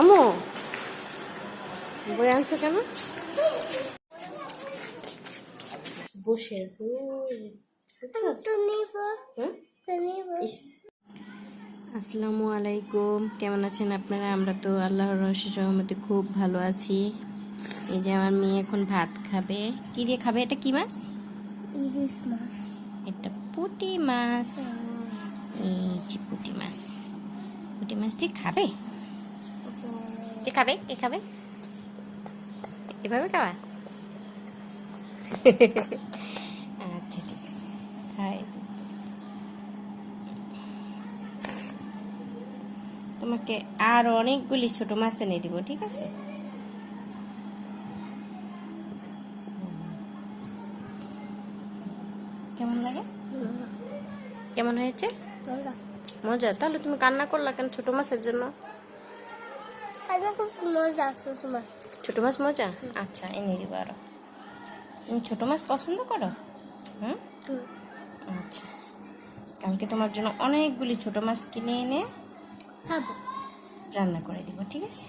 আমো। বই আনছো কেন? বসে আছে। ওই যে। দেখছ? তুমি বল হুম? তুমি বল ইস। আসসালামু আলাইকুম। কেমন আছেন আপনারা? আমরা তো আল্লাহর রহস্য রহমতে খুব ভালো আছি। এই যে আমার মেয়ে এখন ভাত খাবে। কি দিয়ে খাবে? এটা কি মাছ? ইলিশ মাছ। এটা পুঁটি মাছ। এই যে পুটি মাছ। পুটি মাছ দিয়ে খাবে? কে খাবে কে খাবে এভাবে খাওয়া আচ্ছা ঠিক আছে খাই তোমাকে আর অনেকগুলি ছোট মাছ এনে দিব ঠিক আছে? কেমন লাগে? কেমন হয়েছে? মজা? তাহলে তুমি কান্না করলা কেন ছোট মাছের জন্য খাইবে খুব মজা আসছে মাছ ছোট মাছ। মজা? আচ্ছা এনে দিব আরও তুমি ছোট মাছ পছন্দ করো? হুম? আচ্ছা। কালকে তোমার জন্য অনেকগুলি ছোট মাছ কিনে এনে রান্না করে দিব ঠিক আছে?